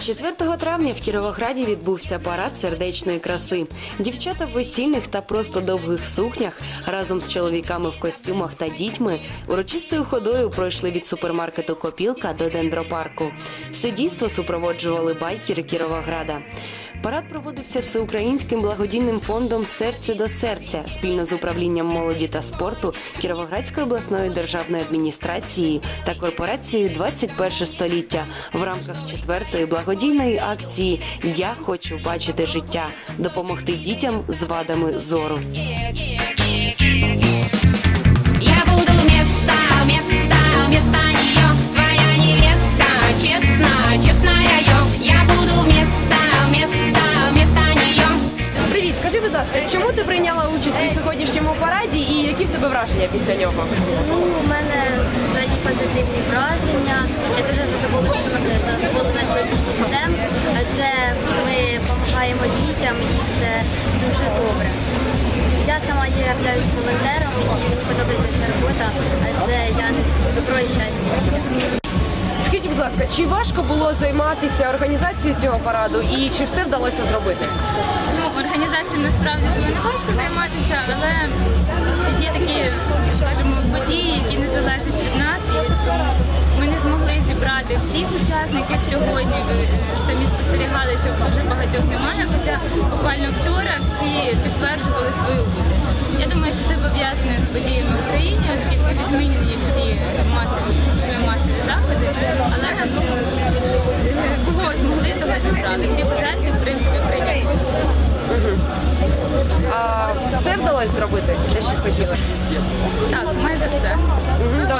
4 травня в Кіровограді відбувся парад сердечної краси. Дівчата в весільних та просто довгих сукнях разом з чоловіками в костюмах та дітьми урочистою ходою пройшли від супермаркету Копілка до дендропарку. Все дійство супроводжували байкери Кіровограда. Парад проводився всеукраїнським благодійним фондом Серце до серця спільно з управлінням молоді та спорту Кіровоградської обласної державної адміністрації та корпорацією 21 століття в рамках четвертої благодійної акції Я хочу бачити життя допомогти дітям з вадами зору. Чому ти прийняла участь у сьогоднішньому параді і які в тебе враження після нього? Ну, у мене взагалі позитивні враження. Я дуже задоволена задоволена сьогоднішнім днем, адже ми допомагаємо дітям і це дуже добре. Я сама є являюсь волонтером і мені подобається ця робота, адже я несу добро і щастя людям. Ласка, чи важко було займатися організацією цього параду і чи все вдалося зробити? Ну, організацією насправді було не важко займатися, але є такі, скажімо, події, які не залежать від нас, і тому ми не змогли зібрати всіх учасників сьогодні. Ви е, самі спостерігали, що дуже багатьох немає. Хоча буквально вчора всі підтверджували свою участь. Я думаю, що це пов'язане з подіями в Україні, оскільки відмінені всі масові зібрали. Всі бажаючі, в принципі, прийняли. А все вдалося зробити, те, що хотіли? Так, майже все. Майже